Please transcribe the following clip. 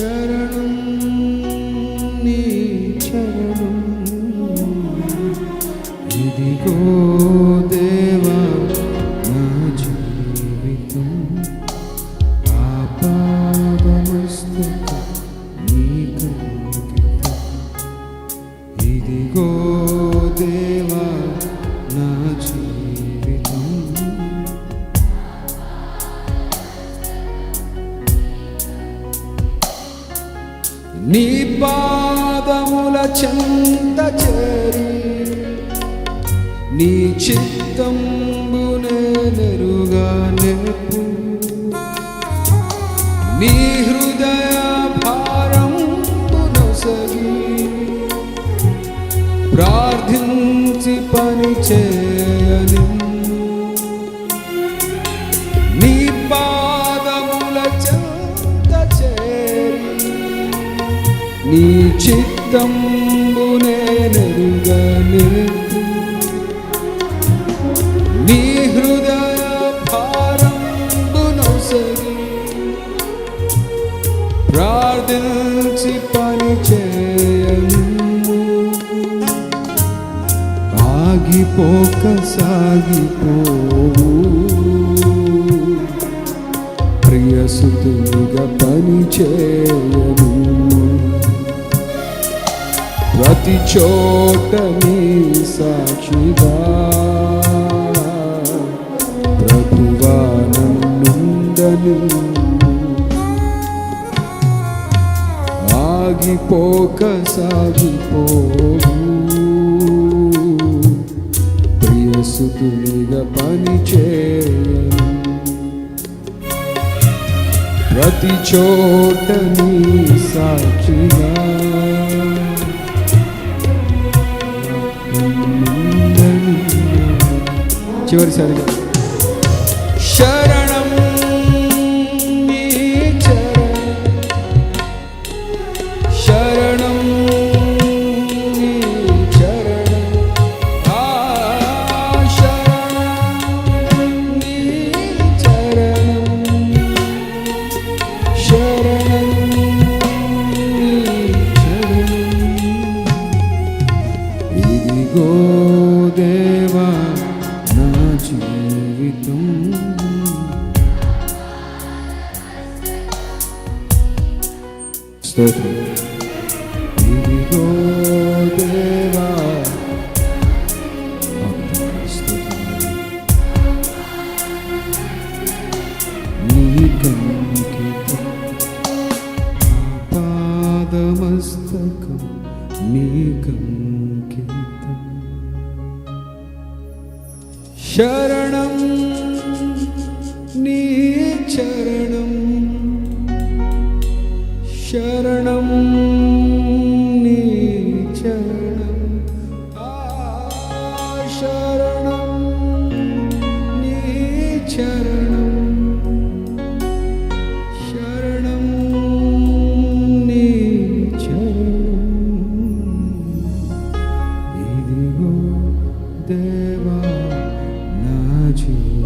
శరణం నీ చరణం ఇదిగో దేవా నా జీవితం ఆపాదమస్తకం నీకంకితం. ఇదిగో దేవా నీ పాదముల చెంత చేరి నీ చిత్తంబునే నెరుగా నెప్పు నీ హృదయ భారం నొసగి ప్రార్థించి పని చేయని నీ చిత్తంబునే నెరుగనే నీ హృదయ భారంబునొసగి ప్రార్థించి పని చేయను. ఆగిపోక సాగిపోవు. ప్రియసుతుగా పని చేయను. ప్రతి చోట నీ సాక్షిగా. ప్రభువా నన్నుండను. ఆగిపోక సాగిపోవు. ప్రియసుతునిగా పని చేయను. ప్రతి చోట నీ సాక్షిగా. చివరిసారిగా శరణం నీ చరణం స్తోత్రం. ఇదిగో దేవా పాదమస్తకం నీకంకితం శరణం నీ చరణం. శరణం నీ చరణం ఆ శరణం నీ చరణం శరణం నీ చరణం ఇదిగో దేవా నా జీవితం